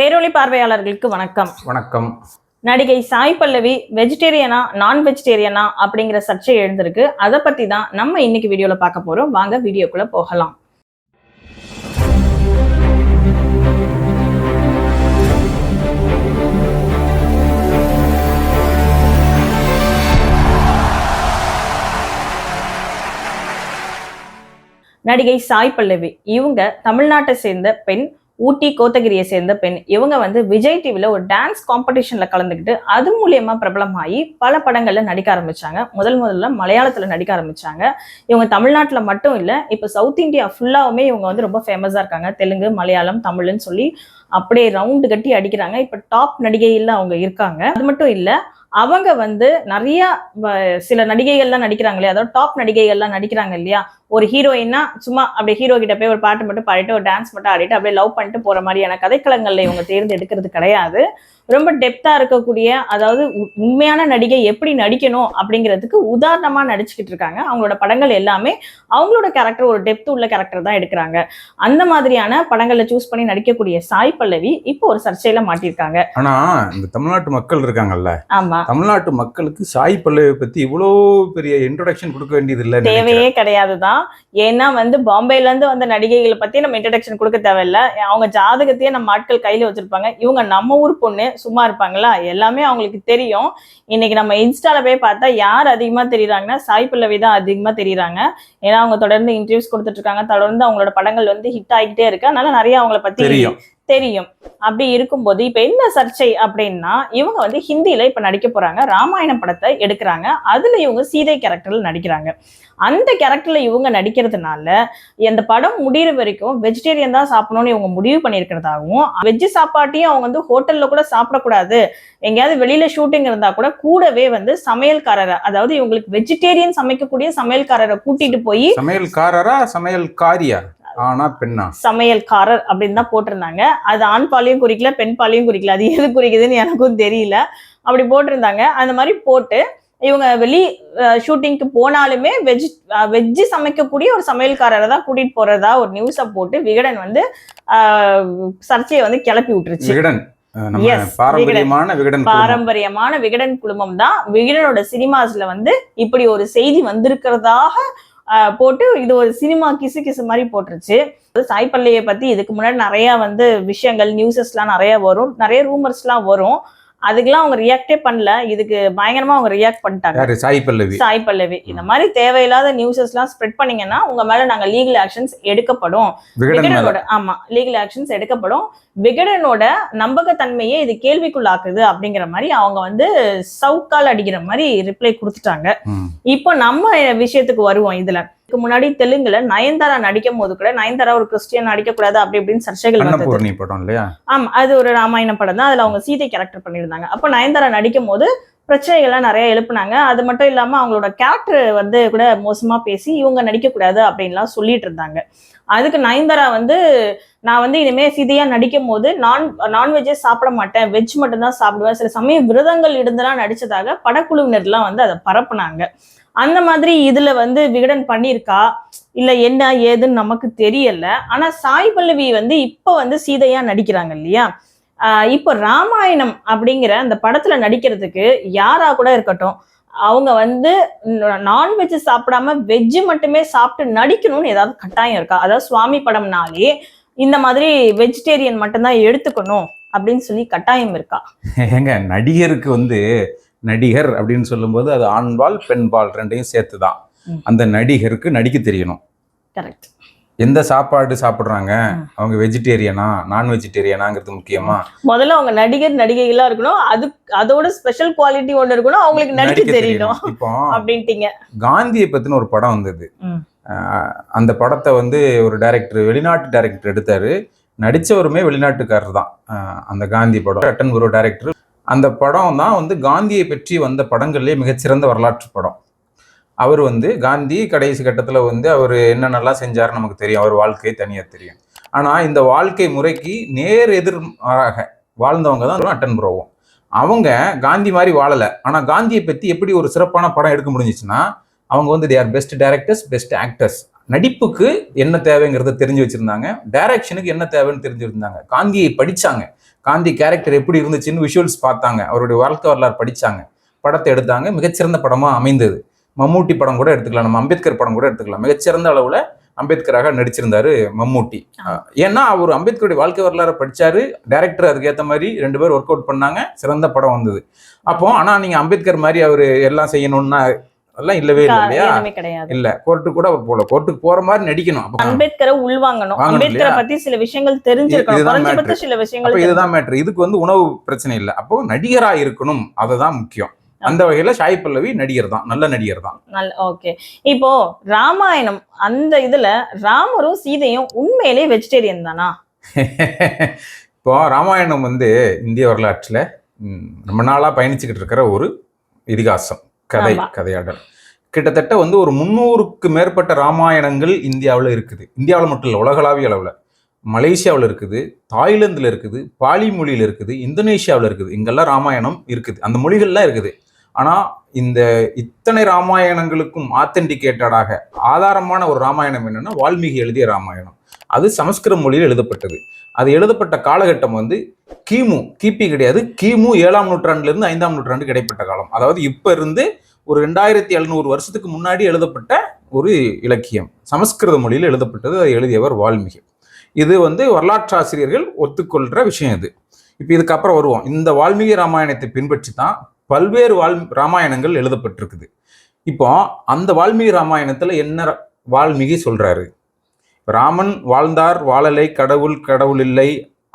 பேரொளி பார்வையாளர்களுக்கு வணக்கம். வணக்கம். நடிகை சாய் பல்லவி வெஜிடேரியனா நான் வெஜிடேரியனா அப்படிங்கிற சர்ச்சை எழுந்திருக்கு. அதை பத்தி தான் நம்ம இன்னைக்கு வீடியோல பார்க்க போறோம். வாங்க வீடியோக்குள்ள போகலாம். நடிகை சாய் பல்லவி இவங்க தமிழ்நாட்டை சேர்ந்த பெண் ஊட்டி கோத்தகிரியை சேர்ந்த பெண். இவங்க வந்து விஜய் டிவியில் ஒரு டான்ஸ் காம்படிஷனில் கலந்துக்கிட்டு அது மூலியமாக பிரபலமாகி பல படங்களில் நடிக்க ஆரம்பித்தாங்க முதல் முதல்ல மலையாளத்தில் நடிக்க ஆரம்பிச்சாங்க. இவங்க தமிழ்நாட்டில் மட்டும் இல்லை இப்போ சவுத் இந்தியா ஃபுல்லாகவுமே இவங்க வந்து ரொம்ப ஃபேமஸாக இருக்காங்க. தெலுங்கு மலையாளம் தமிழ்னு சொல்லி அப்படியே ரவுண்டு கட்டி அடிக்கிறாங்க. இப்போ டாப் நடிகையில் அவங்க இருக்காங்க. அது மட்டும் இல்லை அவங்க வந்து நிறைய வ- சில நடிகைகள்லாம் நடிக்கிறாங்க இல்லையா? அதாவது டாப் நடிகைகள்லாம் நடிக்கிறாங்க இல்லையா? ஒரு ஹீரோயின்னா சும்மா அப்படியே ஹீரோ கிட்ட போய் ஒரு பாட்டு மட்டும் பாடிட்டு ஒரு டான்ஸ் மட்டும் ஆடிட்டு அப்படியே லவ் பண்ணிட்டு போற மாதிரியான கதைக்களங்கள்ல இவங்க தேர்ந்தெடுக்கிறது கிடையாது. ரொம்ப டெப்தா இருக்கக்கூடிய அதாவது உண்மையான நடிகை எப்படி நடிக்கணும் அப்படிங்கிறதுக்கு உதாரணமா நடிச்சுக்கிட்டு இருக்காங்க. அவங்களோட படங்கள் எல்லாமே அவங்களோட கேரக்டர் ஒரு டெப்த் உள்ள கேரக்டர் தான் எடுக்கிறாங்க. அந்த மாதிரியான படங்களை சூஸ் பண்ணி நடிக்கக்கூடிய சாய் பல்லவி இப்போ ஒரு சர்ச்சையில மாட்டியிருக்காங்க. ஆனா இந்த தமிழ்நாட்டு மக்கள் இருக்காங்கல்ல? ஆமா. தமிழ்நாட்டு மக்களுக்கு சாய் பல்லவி பத்தி இவ்வளோ பெரிய இன்ட்ரோடக்ஷன் கொடுக்க வேண்டியது இல்லை தேவையே கிடையாது தான் ஏன்னா வந்து பாம்பேலேருந்து வந்த நடிகைகளை பத்தி நம்ம இன்ட்ரடக்ஷன் கொடுக்க தேவையில்ல. அவங்க ஜாதகத்தையே நம்ம ஆட்கள் கையில வச்சிருப்பாங்க. இவங்க நம்ம ஊர் பொண்ணு சும்மா இருப்பாங்களா? எல்லாமே அவங்களுக்கு தெரியும். இன்னைக்கு நம்ம இன்ஸ்டால போய் பார்த்தா யார் அதிகமா தெரியுறாங்கன்னா சாய் பல்லவி தான் அதிகமா தெரியுறாங்க. ஏன்னா அவங்க தொடர்ந்து இன்டர்வியூஸ் கொடுத்துட்ருக்காங்க தொடர்ந்து அவங்களோட படங்கள் வந்து ஹிட் ஆகிட்டே இருக்கு. அதனால நிறைய அவங்கள பத்தி தெரியும். அப்படி இருக்கும்போது இப்ப என்ன சர்ச்சை அப்படின்னா இவங்க வந்து ஹிந்தியில இப்ப நடிக்க போறாங்க. ராமாயண படத்தை எடுக்கிறாங்க. அதுல இவங்க சீதை கேரக்டர்ல நடிக்கிறாங்க. அந்த கேரக்டர்ல இவங்க நடிக்கிறதுனால இந்த படம் முடியிற வரைக்கும் வெஜிடேரியன் தான் சாப்பிடணும்னு இவங்க முடிவு பண்ணியிருக்கிறதாகவும் வெஜ்ஜு சாப்பாட்டையும் அவங்க வந்து ஹோட்டல்ல கூட சாப்பிடக்கூடாது. எங்கேயாவது வெளியில ஷூட்டிங் இருந்தா கூட கூடவே வந்து சமையல்காரரை அதாவது இவங்களுக்கு வெஜிடேரியன் சமைக்கக்கூடிய சமையல்காரரை கூட்டிட்டு போய் சமையல்காரரா சமையல்காரியா? ஆனா பெண்ணா? சமையல்காரர் அப்படின்னு தான் போட்டிருந்தாங்க. அது ஆண் பாலையும் குறிக்கல பெண் பாலையும் குறிக்கல. அது எது குறிக்குதுன்னு எனக்கும் தெரியல. அப்படி போட்டிருந்தாங்க. அந்த மாதிரி போட்டு இவங்க வெளி ஷூட்டிங்க்கு போனாலுமே வெஜ் வெஜ்ஜு சமைக்கக்கூடிய ஒரு சமையல்காரரை தான் கூட்டிட்டு போறதா ஒரு நியூஸை போட்டு விகடன் வந்து சர்ச்சையை வந்து கிளப்பி விட்டுருச்சு. விகடன். பாரம்பரியமான விகடன் குடும்பம். பாரம்பரியமான விகடன் குழுமம் தான். விகடனோட சினிமாஸ்ல வந்து இப்படி ஒரு செய்தி வந்திருக்கிறதாக போட்டு இது ஒரு சினிமா கிசு கிசு மாதிரி போட்டுருச்சு. அது சாய் பல்லையை பத்தி இதுக்கு முன்னாடி நிறைய வந்து விஷயங்கள் நியூஸஸ்லாம் நிறைய வரும். நிறைய ரூமர்ஸ்லாம் வரும். அதுக்கெல்லாம் அவங்க ரியாக்டே பண்ணல. இதுக்கு பயங்கரமா அவங்க ரியாக்ட் பண்ணிட்டாங்க. சாய் பல்லவி. சாய் பல்லவி. இந்த மாதிரி தேவையில்லாத நியூஸஸ்லாம் ஸ்ப்ரெட் பண்ணீங்கன்னா உங்க மேல நாங்க லீகல் ஆக்ஷன்ஸ் எடுக்கப்படும். விகடனோட ஆமா லீகல் ஆக்ஷன்ஸ் எடுக்கப்படும். விகடனோட நம்பகத்தன்மையே இது கேள்விக்குள்ளாக்குது அப்படிங்கிற மாதிரி அவங்க வந்து சவுக்கால் அடிக்கிற மாதிரி ரிப்ளை கொடுத்துட்டாங்க. இப்போ நம்ம விஷயத்துக்கு வருவோம் இதுல. இதுக்கு முன்னாடி தெலுங்குல நயன்தாரா நடிக்கும் போது கூட நயன்தாரா ஒரு கிறிஸ்டியன் நடிக்க கூடாது அப்படி இப்படின்னு சர்ச்சைகள் வந்தது. படம் இல்லையா? ஆமா அது ஒரு ராமாயண படம் தான். அதுல அவங்க சீதை கேரக்டர் பண்ணியிருந்தாங்க. அப்போ நயன்தாரா நடிக்கும் போது பிரச்சனைகள்லாம் நிறைய எழுப்புனாங்க. அது மட்டும் இல்லாம அவங்களோட கேரக்டர் வந்து கூட மோசமா பேசி இவங்க நடிக்கக்கூடாது அப்படின்லாம் சொல்லிட்டு இருந்தாங்க. அதுக்கு நயன்தாரா வந்து நான் வந்து இனிமே சீதையா நடிக்கும் போது நான் நான்வெஜ்ஜே சாப்பிட மாட்டேன். வெஜ் மட்டும்தான் சாப்பிடுவேன். சில சமயம் விரதங்கள் இருந்தெல்லாம் நடிச்சதாக படக்குழுவினர்லாம் வந்து அதை பரப்புனாங்க. அந்த மாதிரி இதுல வந்து விகடன் பண்ணியிருக்கா? இல்ல என்ன ஏதுன்னு நமக்கு தெரியல. ஆனா சாய் பல்லவி வந்து இப்ப வந்து சீதையா நடிக்கிறாங்க இல்லையா? ஆஹ் இப்போ ராமாயணம் அப்படிங்கிற அந்த படத்துல நடிக்கிறதுக்கு யாரா கூட இருக்கட்டும் அவங்க வந்து நான்வெஜ் சாப்பிடாம வெஜ்ஜு மட்டுமே சாப்பிட்டு நடிக்கணும்னு ஏதாவது கட்டாயம் இருக்கா? அதாவது சுவாமி படம்னாலே இந்த மாதிரி வெஜிடேரியன் மட்டும்தான் எடுத்துக்கணும் அப்படின்னு சொல்லி கட்டாயம் இருக்கா? ஏங்க நடிகருக்கு வந்து நடிகர் அப்படின்னு சொல்லும்போது அது ஆண்பால் பெண்பால் ரெண்டையும் சேர்த்து தான். அந்த நடிகருக்கு நடிக்க தெரியணும். கரெக்ட். எந்த சாப்பாடு சாப்பிட்றாங்க. அவங்க வெஜிடேரியனா? நான் வெஜிடேரியனாங்கிறது முக்கியமா? முதல்ல அவங்க நடிகர் நடிகைகளா இருக்கணும். அது அதோட ஸ்பெஷல் குவாலிட்டி ஒண்ணு இருக்கணும். அவங்களுக்கு நடிக்க தெரியணும். இப்போ அப்படின்ட்டீங்க. காந்தியை பத்தின ஒரு படம் வந்தது. அந்த படத்தை வந்து ஒரு டைரக்டர் வெளிநாட்டு டைரக்டர் எடுத்தாரு. நடிச்சவருமே வெளிநாட்டுக்காரர் தான் அந்த காந்தி படம். ரட்டன் குரு டைரக்டர் அந்த படம் தான் வந்து காந்தியை பற்றி வந்த படங்கள்லேயே மிகச்சிறந்த வரலாற்று படம். அவர் வந்து காந்தி கடைசி கட்டத்தில் வந்து அவர் என்னென்னலாம் செஞ்சார் நமக்கு தெரியும். அவர் வாழ்க்கை தனியாக தெரியும். ஆனால் இந்த வாழ்க்கை முறைக்கு நேர் எதிர்மாறாக வாழ்ந்தவங்க தான் அட்டன் ப்ரோவும் அவங்க காந்தி மாதிரி வாழலை. ஆனால் காந்தியை பற்றி எப்படி ஒரு சிறப்பான படம் எடுக்க முடிஞ்சிச்சுன்னா அவங்க வந்து they are best directors best actors நடிப்புக்கு என்ன தேவைங்கிறத தெரிஞ்சு வச்சுருந்தாங்க. டைரக்ஷனுக்கு என்ன தேவைன்னு தெரிஞ்சு காந்தியை படித்தாங்க காந்தி கேரக்டர் எப்படி இருந்துச்சுன்னு விஷுவல்ஸ் பார்த்தாங்க. அவருடைய வாழ்க்கை வரலாறு படிச்சாங்க. படத்தை எடுத்தாங்க. மிகச்சிறந்த படமா அமைந்தது. மம்மூட்டி படம் கூட எடுத்துக்கலாம். நம்ம அம்பேத்கர் படம் கூட எடுத்துக்கலாம். மிகச்சிறந்த அளவுல அம்பேத்கராக நடிச்சிருந்தாரு மம்மூட்டி. ஏன்னா அவர் அம்பேத்கருடைய வாழ்க்கை வரலாறு படிச்சாரு. டைரக்டர் அதுக்கு ஏத்த மாதிரி ரெண்டு பேரும் ஒர்க் அவுட் பண்ணாங்க. சிறந்த படம் வந்தது. அப்போ ஆனா நீங்க அம்பேத்கர் மாதிரி அவரு எல்லாம் செய்யணும்னா அதெல்லாம் இல்லவே இல்லை இல்லையா? கிடையாது. இல்ல கோர்ட்டுக்கு கூட அவர் போல. கோர்ட்டுக்கு போற மாதிரி நடிக்கணும். அம்பேத்கரை உள்வாங்கணும். வாங்கணும் அம்பேத்கரை? பத்தி சில விஷயங்கள் தெரிஞ்சிருக்கணும். சில விஷயங்கள் இதுதான் மேட்ரு இதுக்கு வந்து உணவு பிரச்சனை இல்லை. அப்போ நடிகரா இருக்கணும். அதுதான் முக்கியம். அந்த வகையில ஷாய் பல்லவி நடிகர் தான். நல்ல நடிகர் தான். நல்ல ஓகே. இப்போ ராமாயணம் அந்த இதுல ராமரும் சீதையும் உண்மையிலே வெஜிடேரியன் தானா? இப்போ ராமாயணம் வந்து இந்திய வரலாற்றுல ரொம்ப நாளா பயணிச்சுக்கிட்டு இருக்கிற ஒரு இதிகாசம். கதை. கதையாடல். கிட்டத்தட்ட வந்து ஒரு முந்நூறுக்கு மேற்பட்ட ராமாயணங்கள் இந்தியாவில் இருக்குது. இந்தியாவில் மட்டும் இல்லை உலகளாவிய அளவில். மலேசியாவில் இருக்குது தாய்லாந்தில் இருக்குது பாலி மொழியில் இருக்குது இந்தோனேஷியாவில் இருக்குது. இங்கெல்லாம் ராமாயணம் இருக்குது. அந்த மொழிகள்லாம் இருக்குது. ஆனால் இந்த இத்தனை ராமாயணங்களுக்கும் ஆத்தென்டிகேட்டடாக ஆதாரமான ஒரு ராமாயணம் என்னன்னா வால்மீகி எழுதிய ராமாயணம். அது சமஸ்கிருத மொழியில் எழுதப்பட்டது. அது எழுதப்பட்ட காலகட்டம் வந்து கிமு கிபி கிடையாது. கிமு ஏழாம் நூற்றாண்டுலேருந்து ஐந்தாம் நூற்றாண்டு கிடைப்பட்ட காலம். அதாவது இப்போ இருந்து ஒரு ரெண்டாயிரத்தி எழுநூறு வருஷத்துக்கு முன்னாடி எழுதப்பட்ட ஒரு இலக்கியம். சமஸ்கிருத மொழியில் எழுதப்பட்டது அதை எழுதியவர் வால்மீகி. இது வந்து வரலாற்றாசிரியர்கள் ஒத்துக்கொள்கிற விஷயம் இது. இப்போ இதுக்கப்புறம் வருவோம். இந்த வால்மீகி ராமாயணத்தை பின்பற்றி தான் பல்வேறு வால் ராமாயணங்கள் எழுதப்பட்டிருக்குது. இப்போ அந்த வால்மீகி ராமாயணத்தில் என்ன வால்மீகி சொல்கிறாரு ராமன் வாழ்ந்தார் வாழலை கடவுள் கடவுள் இல்லை.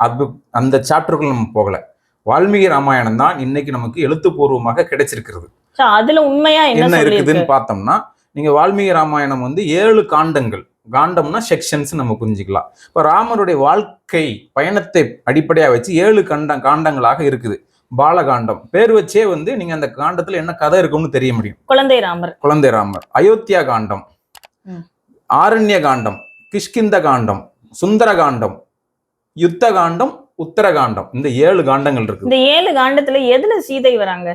அது அந்த சாப்டருக்குள்ள நம்ம போகல. வால்மீகி ராமாயணம் தான் இன்னைக்கு நமக்கு எழுத்துப்பூர்வமாக கிடைச்சிருக்கிறது. அதுல உண்மையா என்ன இருக்குதுன்னு பார்த்தோம்னா நீங்க வால்மீகி ராமாயணம் வந்து ஏழு காண்டங்கள். காண்டம்னா செக்ஷன்ஸ் நம்ம புரிஞ்சுக்கலாம். இப்போ ராமருடைய வாழ்க்கை பயணத்தை அடிப்படையா வச்சு ஏழு கண்ட காண்டங்களாக இருக்குது. பாலகாண்டம். பேர் வச்சே வந்து நீங்க அந்த காண்டத்துல என்ன கதை இருக்கும்னு தெரிய முடியும். குழந்தை ராமர். குழந்தை ராமர். அயோத்தியா காண்டம். ஆரண்ய காண்டம். கிஷ்கிந்த காண்டம் சுந்தர காண்டம் யுத்த காண்டம் உத்தரகாண்டம். இந்த ஏழு காண்டங்கள் இருக்கு. இந்த ஏழு காண்டத்துல எதுல சீதை வராங்க?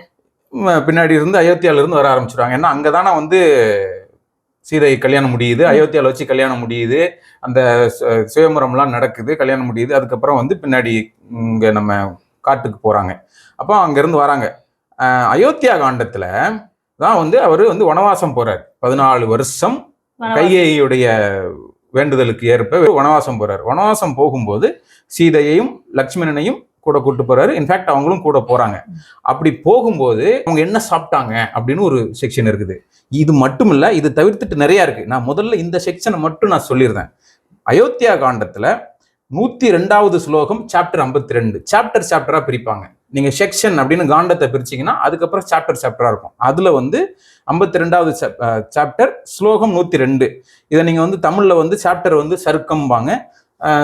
பின்னாடி இருந்து அயோத்தியால இருந்து வர ஆரம்பிச்சிருவாங்க. ஏன்னா அங்கதானே வந்து சீதை கல்யாணம் முடியுது. அயோத்தியால வச்சு கல்யாணம் முடியுது. அந்த சுயம்பரம்லாம் நடக்குது கல்யாணம் முடியுது. அதுக்கப்புறம் வந்து பின்னாடி இங்க நம்ம காட்டுக்கு போறாங்க. அப்போ அங்கிருந்து வராங்க. அயோத்தியா காண்டத்துல தான் வந்து அவர் வந்து வனவாசம் போறார். பதினாலு வருஷம் கைகேயியுடைய வேண்டுதலுக்கு ஏற்ப வனவாசம் போறாரு. வனவாசம் போகும்போது சீதையையும் லக்ஷ்மணனையும் கூட கூட்டு போறாரு. இன்ஃபேக்ட் அவங்களும் கூட போறாங்க. அப்படி போகும்போது அவங்க என்ன சாப்பிட்டாங்க அப்படின்னு ஒரு செக்ஷன் இருக்குது. இது மட்டும் இல்லை இது தவிர்த்துட்டு நிறையா இருக்கு. நான் முதல்ல இந்த செக்ஷனை மட்டும் நான் சொல்லியிருந்தேன் அயோத்தியா காண்டத்துல நூத்தி ரெண்டாவது ஸ்லோகம் சாப்டர் 52 ரெண்டு. சாப்டர் சாப்டரா பிரிப்பாங்க. நீங்கள் செக்ஷன் அப்படின்னு காண்டத்தை பிரிச்சிங்கன்னா அதுக்கப்புறம் சாப்டர் சாப்டராக இருக்கும். அதில் வந்து ஐம்பத்தி ரெண்டாவது சாப்டர் ஸ்லோகம் நூற்றி ரெண்டு இதை நீங்கள் வந்து தமிழில் வந்து சாப்டர் வந்து சருக்கம்பாங்க.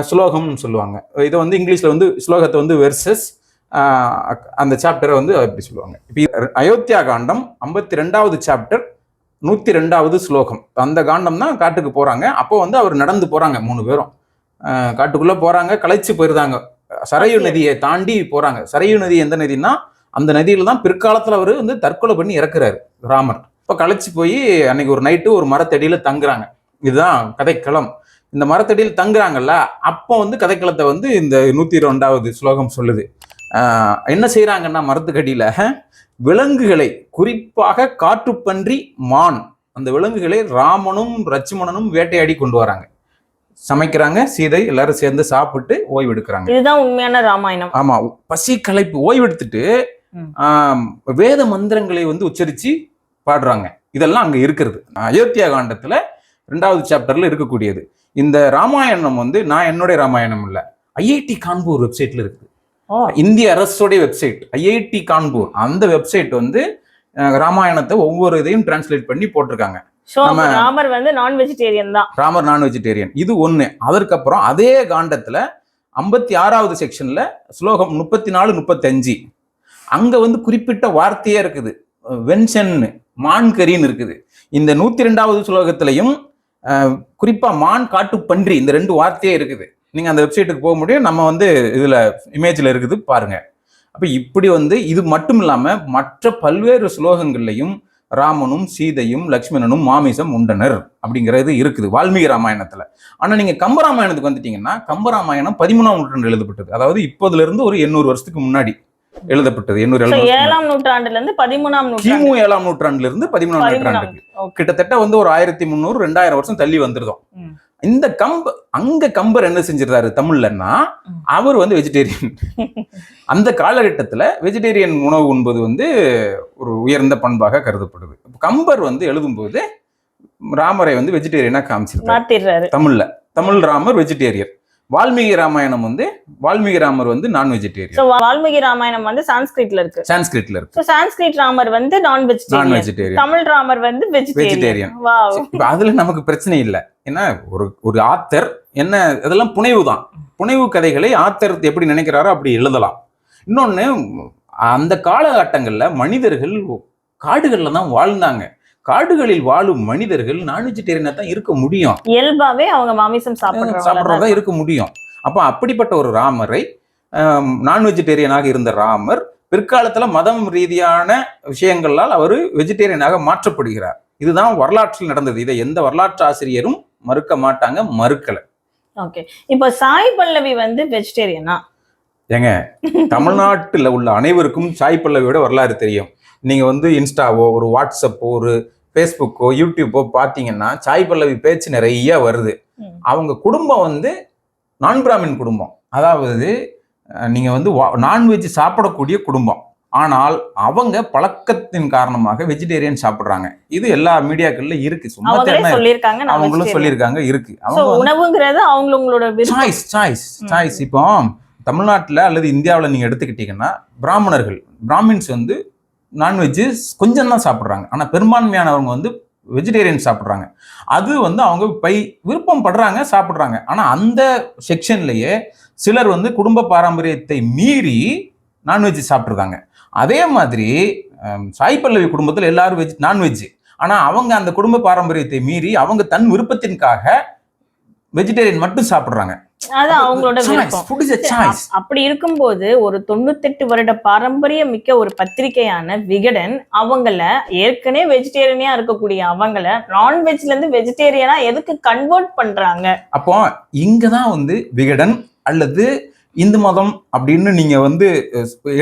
ஸ்லோகம்னு சொல்லுவாங்க. இதை வந்து இங்கிலீஷில் வந்து ஸ்லோகத்தை வந்து வெர்சஸ் அந்த சாப்டரை வந்து அப்படி சொல்லுவாங்க. இப்போ அயோத்தியா காண்டம் ஐம்பத்தி ரெண்டாவது சாப்டர் நூற்றி ரெண்டாவது ஸ்லோகம். அந்த காண்டம் தான் காட்டுக்கு போகிறாங்க அப்போ வந்து அவர் நடந்து போகிறாங்க மூணு பேரும். காட்டுக்குள்ளே போகிறாங்க களைச்சு போயிருந்தாங்க. சரையு நதியை தாண்டி போறாங்க. சரையு நதி எந்த நதினா அந்த நதியில தான் பிற்காலத்துல அவர் வந்து தற்கொலை பண்ணி இறக்குறாரு ராமர். இப்போ களைச்சு போய் அன்னைக்கு ஒரு நைட்டு ஒரு மரத்தடியில தங்குறாங்க. இதுதான் கதைக்களம். இந்த மரத்தடியில் தங்குறாங்கல்ல அப்போ வந்து கதைக்களத்தை வந்து இந்த நூத்தி ரெண்டாவது ஸ்லோகம் சொல்லுது. என்ன செய்யறாங்கன்னா மரத்துக்கடியில? விலங்குகளை குறிப்பாக காட்டுப்பன்றி மான். அந்த விலங்குகளை ராமனும் லட்சுமணனும் வேட்டையாடி கொண்டு வராங்க. சமைக்கிறாங்க சீதை எல்லாரும் சேர்ந்து சாப்பிட்டு ஓய்வு எடுக்கிறாங்க இதுதான் உண்மையான ராமாயணம். ஆமா பசி களைப்பு ஓய்வெடுத்துட்டு வேத மந்திரங்களை வந்து உச்சரிச்சு பாடுறாங்க. இதெல்லாம் அங்க இருக்கிறது. அயோத்தியா காண்டத்துல ரெண்டாவது சாப்டர்ல இருக்கக்கூடியது. இந்த ராமாயணம் வந்து நான் என்னுடைய ராமாயணம் இல்ல. ஐஐடி கான்பூர் வெப்சைட்ல இருக்குது. ஓ. இந்திய அரசுடைய வெப்சைட் ஐஐடி கான்பூர். அந்த வெப்சைட் வந்து ராமாயணத்தை ஒவ்வொரு இதையும் டிரான்ஸ்லேட் பண்ணி போட்டிருக்காங்க. ராமர் வந்து நான் வெஜிடேரியன் தான். ராமர் நான் வெஜிடேரியன் இது ஒண்ணு. அதற்கப்புறம் அதே காண்டத்துல ஐம்பத்தி ஆறாவது செக்ஷன்ல ஸ்லோகம் முப்பத்தி நாலு முப்பத்தஞ்சு அங்க வந்து குறிப்பிட்ட வார்த்தையே இருக்குது. வென்சன் மான்கரின்னு இருக்குது. இந்த நூத்தி ரெண்டாவது ஸ்லோகத்திலையும் குறிப்பா மான் காட்டு பன்றி இந்த ரெண்டு வார்த்தையே இருக்குது. நீங்க அந்த வெப்சைட்டுக்கு போக முடியும். நம்ம வந்து இதுல இமேஜ்ல இருக்குது. பாருங்க. அப்ப இப்படி வந்து இது மட்டும் இல்லாம மற்ற பல்வேறு ஸ்லோகங்கள்லையும் ராமனும் சீதையும் லக்ஷ்மணனும் மாமிசம் உண்டனர் அப்படிங்கிறது இருக்குது வால்மீகி ராமாயணத்துல ஆனா நீங்க கம்பராமாயணத்துக்கு வந்துட்டீங்கன்னா கம்பராமாயணம் பதிமூணாம் நூற்றாண்டு எழுதப்பட்டது அதாவது இப்போதுல இருந்து ஒரு எண்ணூறு வருஷத்துக்கு முன்னாடி எழுதப்பட்டது எண்ணூறு. ஏழாம் நூற்றாண்டுல இருந்து பதிமூணாம் கிமு ஏழாம் நூற்றாண்டுல இருந்து பதிமூணாம் நூற்றாண்டுக்கு. கிட்டத்தட்ட வந்து ஒரு ஆயிரத்தி முந்நூறு ரெண்டாயிரம் வருஷம் தள்ளி வந்துருதோம். இந்த கம்ப அங்க கம்பர் என்ன செஞ்சிருந்தாரு தமிழ்லன்னா. அவர் வந்து வெஜிடேரியன் அந்த காலகட்டத்துல வெஜிடேரியன் உணவு உண்பது வந்து ஒரு உயர்ந்த பண்பாக கருதப்படுது. கம்பர் வந்து எழுதும்போது ராமரை வந்து வெஜிடேரியனா காமிச்சிருக்காரு. தமிழ்ல. தமிழ் ராமர் வெஜிடேரியன் வால்மீகி ராமாயணம் வந்து வால்மீகி ராமர் வந்து நான் வெஜிடேரியன் வால்மீகி ராமாயணம் வந்து சான்ஸ்கிரிட்ல இருக்கு. சான்ஸ்கிரிட்ல இருக்கு. சான்ஸ்கிரிட் ராமர் வந்து நான் நான் வெஜிடேரியன் தமிழ் ராமர் வந்து. வெஜிடேரியன் அதுல நமக்கு பிரச்சனை இல்லை. ஏன்னா ஒரு ஒரு ஆத்தர் என்ன இதெல்லாம் புனைவு தான். புனைவு கதைகளை ஆத்தர் எப்படி நினைக்கிறாரோ அப்படி எழுதலாம். இன்னொன்னு அந்த காலகட்டங்கள்ல மனிதர்கள் காடுகள்ல தான் வாழ்ந்தாங்க. காடுகளில் வாழும் மனிதர்கள் நான் வெஜிடேரியனா தான் இருக்க முடியும். இயல்பாவே அவங்க மாமிசம் சாப்பிட்றதா இருக்க முடியும். அப்போ அப்படிப்பட்ட ஒரு ராமரை நான் வெஜிடேரியனாக இருந்த ராமர் பிற்காலத்துல மதம் ரீதியான விஷயங்களால் அவர் வெஜிடேரியனாக மாற்றப்படுகிறார். இதுதான் வரலாற்றில் நடந்தது. இதை எந்த வரலாற்று ஆசிரியரும் மறுக்க மாட்டாங்க மறுக்கல. ஓகே இப்போ சாய் பல்லவி வந்து வெஜிடேரியனா ஏங்க தமிழ்நாட்டில் உள்ள அனைவருக்கும் சாய் பல்லவியோட வரலாறு தெரியும். நீங்க வந்து இன்ஸ்டாவோ ஒரு வாட்ஸ்அப்போ ஒரு ஃபேஸ்புக்கோ யூடியூப்போ பார்த்தீங்கன்னா சாய் பல்லவி பேச்சு நிறைய வருது. அவங்க குடும்பம் வந்து நான் பிராமின் குடும்பம். அதாவது அஹ், நீங்க வந்து நான்வெஜ் சாப்பிடக்கூடிய குடும்பம். ஆனால் அவங்க பழக்கத்தின் காரணமாக வெஜிடேரியன் சாப்பிடுறாங்க. இது எல்லா மீடியாக்கள்ல இருக்கு. சும்மா சொல்லியிருக்காங்க அவங்களும். சொல்லியிருக்காங்க இருக்கு. அவங்க உணவுங்கிறது அவங்களோட சாய்ஸ் சாய்ஸ். சாய்ஸ் இப்போ தமிழ்நாட்டில் அல்லது இந்தியாவில் நீங்கள் எடுத்துக்கிட்டீங்கன்னா பிராமணர்கள் பிராமின்ஸ் வந்து நான்வெஜ்ஜு கொஞ்சம் தான் சாப்பிட்றாங்க. ஆனால் பெரும்பான்மையானவங்க வந்து வெஜிடேரியன் சாப்பிட்றாங்க. அது வந்து அவங்க பை விருப்பம் படுறாங்க சாப்பிட்றாங்க. ஆனால் அந்த செக்ஷன்லேயே சிலர் வந்து குடும்ப பாரம்பரியத்தை மீறி நான்வெஜ் சாப்பிட்ருக்காங்க அதே மாதிரி சாய் பல்லவி குடும்பத்தில் எல்லாரும் வெஜ் நான்வெஜ் ஆனால் அவங்க அந்த குடும்ப பாரம்பரியத்தை மீறி அவங்க தன் விருப்பத்திற்காக வெஜிடேரியன் மட்டும் சாப்பிட்றாங்க. அது அவங்களோட விருப்பம். அப்படி இருக்கும்போது ஒரு தொண்ணூத்தெட்டு வருட பாரம்பரியம் மிக்க ஒரு பத்திரிகையான விகடன் அவங்கள ஏற்கனவே வெஜிடேரியனா இருக்கக்கூடிய அவங்கள நான்வெஜ்ல இருந்து வெஜிடேரியனா எதுக்கு கன்வெர்ட் பண்றாங்க? அப்போ இங்க தான் வந்து விகடன் அல்லது இந்து மதம் அப்படின்னு நீங்க வந்து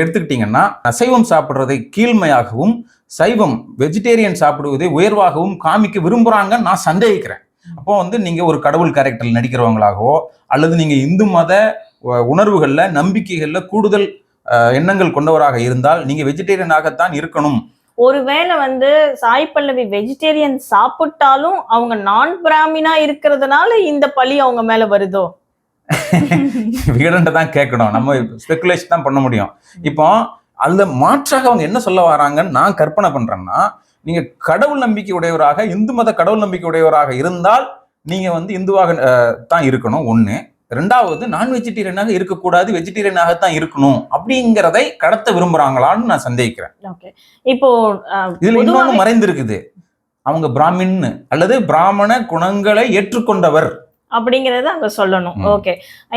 எடுத்துக்கிட்டீங்கன்னா அசைவம் சாப்பிட்றதை கீழ்மையாகவும் சைவம் வெஜிடேரியன் சாப்பிடுவதை உயர்வாகவும் காமிக்க விரும்புறாங்கன்னு நான் சந்தேகிக்கிறேன். அப்போ வந்து நீங்க ஒரு கடவுள் கேரக்டர் நடிக்கிறவங்களாகவோ அல்லது நீங்க இந்து மத உணர்வுகள்ல நம்பிக்கைகள்ல கூடுதல் எண்ணங்கள் கொண்டவராக இருந்தால் நீங்க வெஜிடேரியனாகத்தான் இருக்கணும். ஒருவேளை வந்து சாய் பல்லவி வெஜிடேரியன் சாப்பிட்டாலும் அவங்க நான் பிராமினா இருக்கிறதுனால இந்த பழி அவங்க மேல வருதோ? விகடன்ட்ட தான் கேட்கணும். நம்ம ஸ்பெகுலேஷன் தான் பண்ண முடியும். இப்போ அந்த மாற்றாக அவங்க என்ன சொல்ல வராங்கன்னு நான் கற்பனை பண்றேன்னா நீங்க கடவுள் நம்பிக்கை உடையவராக இந்து மத கடவுள் நம்பிக்கை உடையவராக இருந்தால் நீங்க வந்து இந்துவாக தான் இருக்கணும் ஒண்ணு. ரெண்டாவது நான் வெஜிடேரியனாக இருக்கக்கூடாது வெஜிடேரியனாக தான் இருக்கணும் அப்படிங்கிறதை கடத்த விரும்புறாங்களான்னு நான் சந்தேகிக்கிறேன். இப்போ இதுல இன்னொன்னு மறைந்திருக்குது. அவங்க பிராமின் அல்லது பிராமண குணங்களை ஏற்றுக்கொண்டவர். அப்படிங்கறத அங்க சொல்லணும். ஓகே.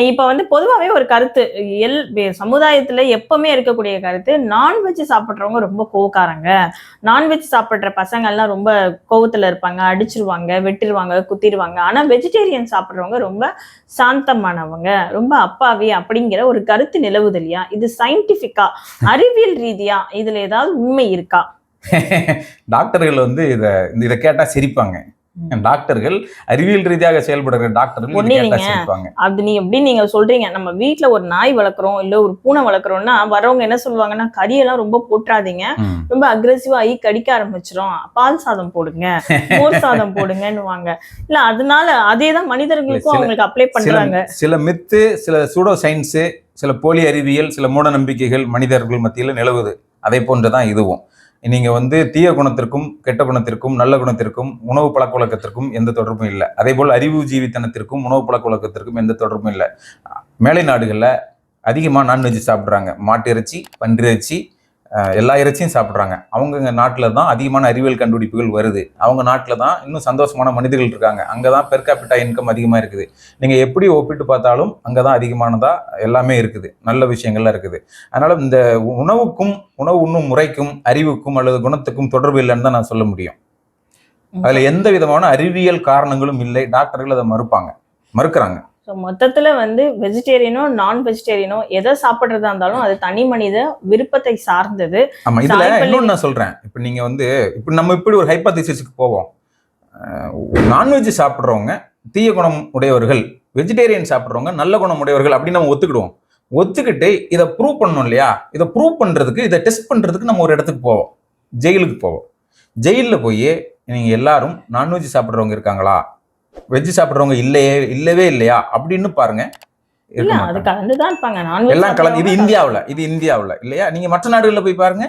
இப்ப வந்து பொதுவாவே ஒரு கருத்து எல் சமுதாயத்துல எப்பவுமே இருக்கக்கூடிய கருத்து நான்வெஜ் சாப்பிடுறவங்க ரொம்ப கோவக்காரங்க. நான்வெஜ் சாப்பிடுற பசங்க எல்லாம் ரொம்ப கோவத்துல இருப்பாங்க அடிச்சிருவாங்க வெட்டிருவாங்க குத்திடுவாங்க ஆனா வெஜிடேரியன் சாப்பிடுறவங்க ரொம்ப சாந்தமானவங்க ரொம்ப அப்பாவி அப்படிங்கிற ஒரு கருத்து நிலவுது இல்லையா இது சயின்டிபிக்கா அறிவியல் ரீதியா இதுல ஏதாவது உண்மை இருக்கா? டாக்டர்கள் வந்து இத இதை கேட்டா சிரிப்பாங்க. டாக்டர்கள் அறிவியல் ரீதியாக செயல்படுற டாக்டர்கள் அது நீ எப்படி நீங்க சொல்றீங்க? நம்ம வீட்ல ஒரு நாய் வளர்க்குறோம் இல்ல ஒரு பூனை வளர்க்குறோம்னா வரவங்க என்ன சொல்லுவாங்கன்னா கறியெல்லாம் ரொம்ப போட்டுறாதீங்க. ரொம்ப அக்ரெசிவா ஆகி கடிக்க ஆரம்பிச்சிரும். பால் சாதம் போடுங்க மோர் சாதம் போடுங்கன்னுவாங்க. இல்ல அதனால அதே தான் மனிதர்களுக்கும் அவங்களுக்கு அப்ளை பண்றாங்க. சில மித்து சில சூடோ சயின்ஸு சில போலி அறிவியல் சில மூட நம்பிக்கைகள் மனிதர்கள் மத்தியில் நிலவுது. அதே போன்றுதான் இதுவும். நீங்கள் வந்து தீய குணத்திற்கும் கெட்ட குணத்திற்கும் நல்ல குணத்திற்கும் உணவு பழக்க வழக்கத்திற்கும் எந்த தொடர்பும் இல்லை. அதே போல் அறிவு ஜீவித்தனத்திற்கும் உணவு பழக்க வழக்கத்திற்கும் எந்த தொடர்பும் இல்லை. மேலை நாடுகளில் அதிகமாக நான்வெஜ் சாப்பிட்றாங்க. மாட்டு இறைச்சி பன்றி இறைச்சி எல்லா இறைச்சியும் சாப்பிட்றாங்க. அவங்க நாட்டில் தான் அதிகமான அறிவியல் கண்டுபிடிப்புகள் வருது. அவங்க நாட்டில் தான் இன்னும் சந்தோஷமான மனிதர்கள் இருக்காங்க. அங்கே தான் பெர் கேபிட்டா இன்கம் அதிகமாக இருக்குது. நீங்கள் எப்படி ஒப்பிட்டு பார்த்தாலும் அங்கே தான் அதிகமானதா எல்லாமே இருக்குது. நல்ல விஷயங்கள்லாம் இருக்குது. அதனால இந்த உணவுக்கும் உணவு உண்ணும் முறைக்கும் அறிவுக்கும் அல்லது குணத்துக்கும் தொடர்பு இல்லைன்னு தான் நான் சொல்ல முடியும். அதில் எந்த விதமான அறிவியல் காரணங்களும் இல்லை. டாக்டர்கள் அதை மறுப்பாங்க. மறுக்கிறாங்க. ஸோ மொத்தத்துல வந்து வெஜிடேரியனோ நான் வெஜிடேரியனோ எதை சாப்பிட்றதா இருந்தாலும் அது தனி மனித விருப்பத்தை சார்ந்தது. ஆமா இதுல இன்னொன்னு நான் சொல்றேன். இப்போ நீங்க வந்து இப்போ நம்ம இப்படி ஒரு ஹைப்போதிசிஸ்க்கு போவோம். நான்வெஜ் சாப்பிட்றவங்க தீய குணம் உடையவர்கள் வெஜிடேரியன் சாப்பிட்றவங்க நல்ல குணம் உடையவர்கள் அப்படின்னு நம்ம ஒத்துக்கிடுவோம். ஒத்துக்கிட்டு இதை ப்ரூவ் பண்ணணும் இல்லையா? இதை ப்ரூவ் பண்றதுக்கு இதை டெஸ்ட் பண்றதுக்கு நம்ம ஒரு இடத்துக்கு போவோம். ஜெயிலுக்கு போவோம். ஜெயிலில் போய் நீங்க எல்லாரும் நான்வெஜ் சாப்பிட்றவங்க இருக்காங்களா? வெஜ் சாப்பிட்றவங்க இல்லையே இல்லவே இல்லையா? அப்படின்னு பாருங்க. அது கலந்துதான் இருப்பாங்க. எல்லாம் கலந்து இது இந்தியாவுல இது இந்தியாவுல இல்லையா? நீங்க மற்ற நாடுகளில் போய் பாருங்க.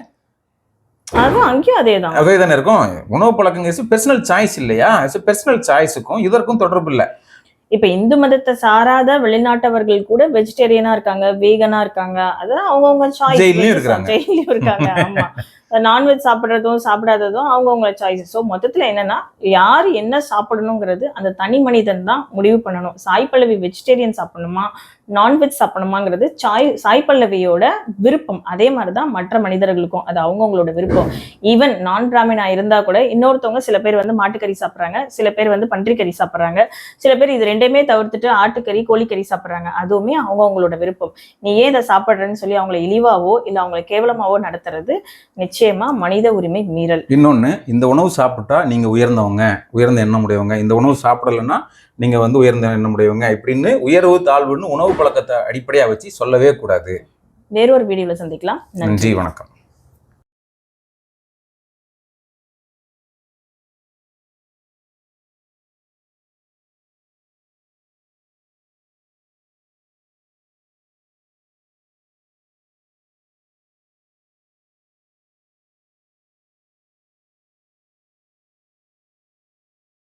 அதுவும் அங்கேயும் அதே தான். அதே தானே இருக்கும். உணவு பழக்கங்க இஸ் பெர்சனல் சாய்ஸ் இல்லையா? இட்ஸ் பெர்சனல் சாய்ஸுக்கும் இதற்கும் தொடர்பு இல்லை. இப்ப இந்து மதத்தை சாராத வெளிநாட்டவர்கள் கூட வெஜிடேரியனா இருக்காங்க வேகனா இருக்காங்க. அதான் அவங்கவுங்க சாய்ஸ். ஜெயிலையும் இருக்காங்க. நான்வெஜ் சாப்பிட்றதும் சாப்பிடாததும் அவங்கவுங்கள சாய்ஸ் ஸோ மொத்தத்தில் என்னன்னா யார் என்ன சாப்பிடணுங்கிறது அந்த தனி மனிதன் தான் முடிவு பண்ணணும். சாய் பல்லவி வெஜிடேரியன் சாப்பிடணுமா? நான்வெஜ் சாப்பிடணுமாங்கிறது சாய் சாய் பல்லவியோட விருப்பம். அதே மாதிரி தான் மற்ற மனிதர்களுக்கும். அது அவங்கவுங்களோட விருப்பம். ஈவன் நான் பிராமினா இருந்தால் கூட இன்னொருத்தவங்க சில பேர் வந்து மாட்டுக்கறி சாப்பிட்றாங்க. சில பேர் வந்து பன்றிக்கறி சாப்பிட்றாங்க. சில பேர் இது ரெண்டையுமே தவிர்த்துட்டு ஆட்டுக்கறி கோழிக்கறி சாப்பிட்றாங்க. அதுவுமே அவங்கவுங்களோட விருப்பம். நீ ஏன் இதை சாப்பிட்றேன்னு சொல்லி அவங்கள இழிவாவோ இல்லை அவங்கள கேவலமாவோ நடத்துறது நிச்சயம். மனித உரிமை மீறல். இன்னொன்னு இந்த உணவு சாப்பிட்டா நீங்க உயர்ந்தவங்க உயர்ந்த எண்ணம் உடையவங்க. இந்த உணவு சாப்பிடலைன்னா நீங்க வந்து உயர்ந்த எண்ணம் உடையவங்க இப்படின்னு உயர்வு தாழ்வுன்னு உணவு பழக்கத்தை அடிப்படையா வச்சு சொல்லவே கூடாது. வேறொரு வீடியோல சந்திக்கலாம். நன்றி வணக்கம்.